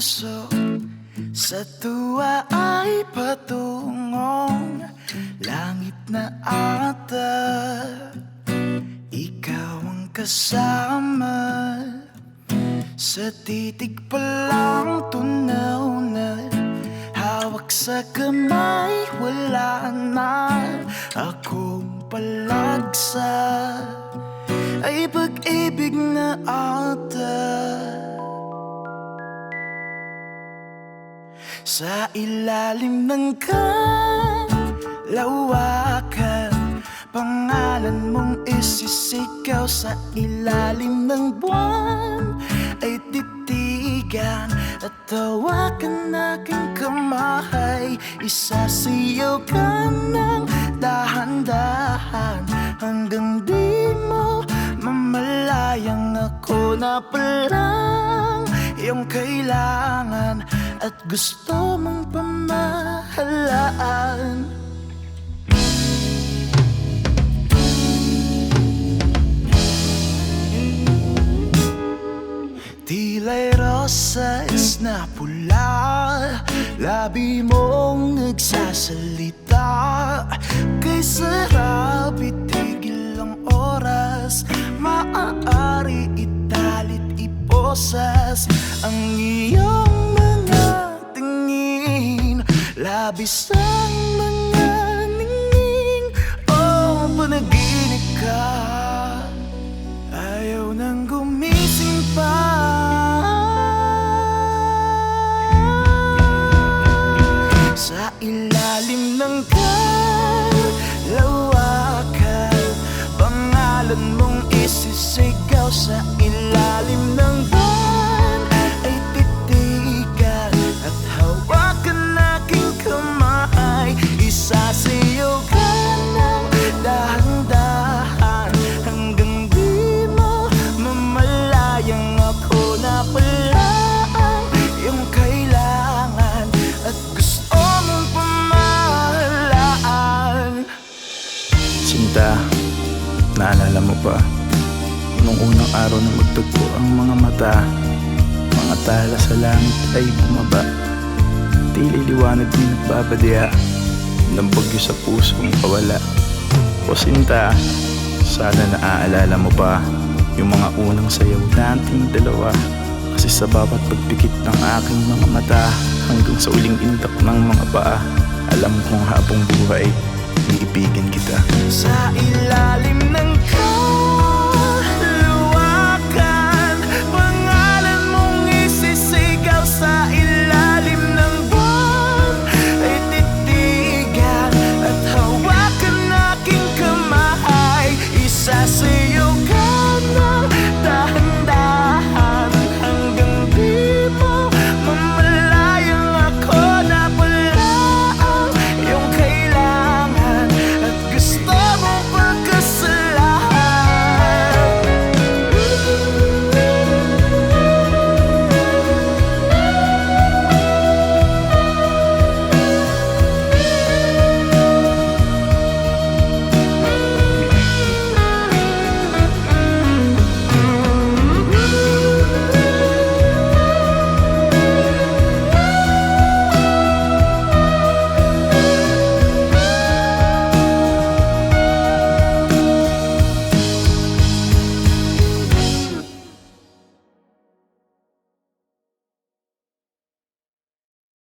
puso Sa tuwa ay patungong Langit na ata Ikaw ang kasama. Sa titig pa lang tunaw na Hawak sa kamay wala na. Akong palagsa Ay pag-ibig na ata Sa ilalim ng kalawakan Pangalan mong isisigaw sa ilalim ng buwan Ay titigan at tawakan aking kamay. Isasiyaw ka ng dahan-dahan Hanggang di mo mamalayang ako na palang Iyong kailangan at gusto mong pamahalaan. Tila'y rosas na pula Labi mong nagsasalita. Kay sarap itigil ang oras. Maaari italit iposas. Ang iyong Labis ang mga ningning. Oh, panaginip ka. Ayaw nang gumising pa mo pa. Nung unang araw na magtagpo ang mga mata Mga tala sa langit ay bumaba. Tili liwanag din nagbabadya Ng bagyo sa pusong kawala O Sinta, sana naaalala mo pa Yung mga unang sayaw nating dalawa. Kasi sa bawat pagpikit ng aking mga mata Hanggang sa uling indak ng mga paa Alam kong habang buhay Iibigin kita. Sa ilalim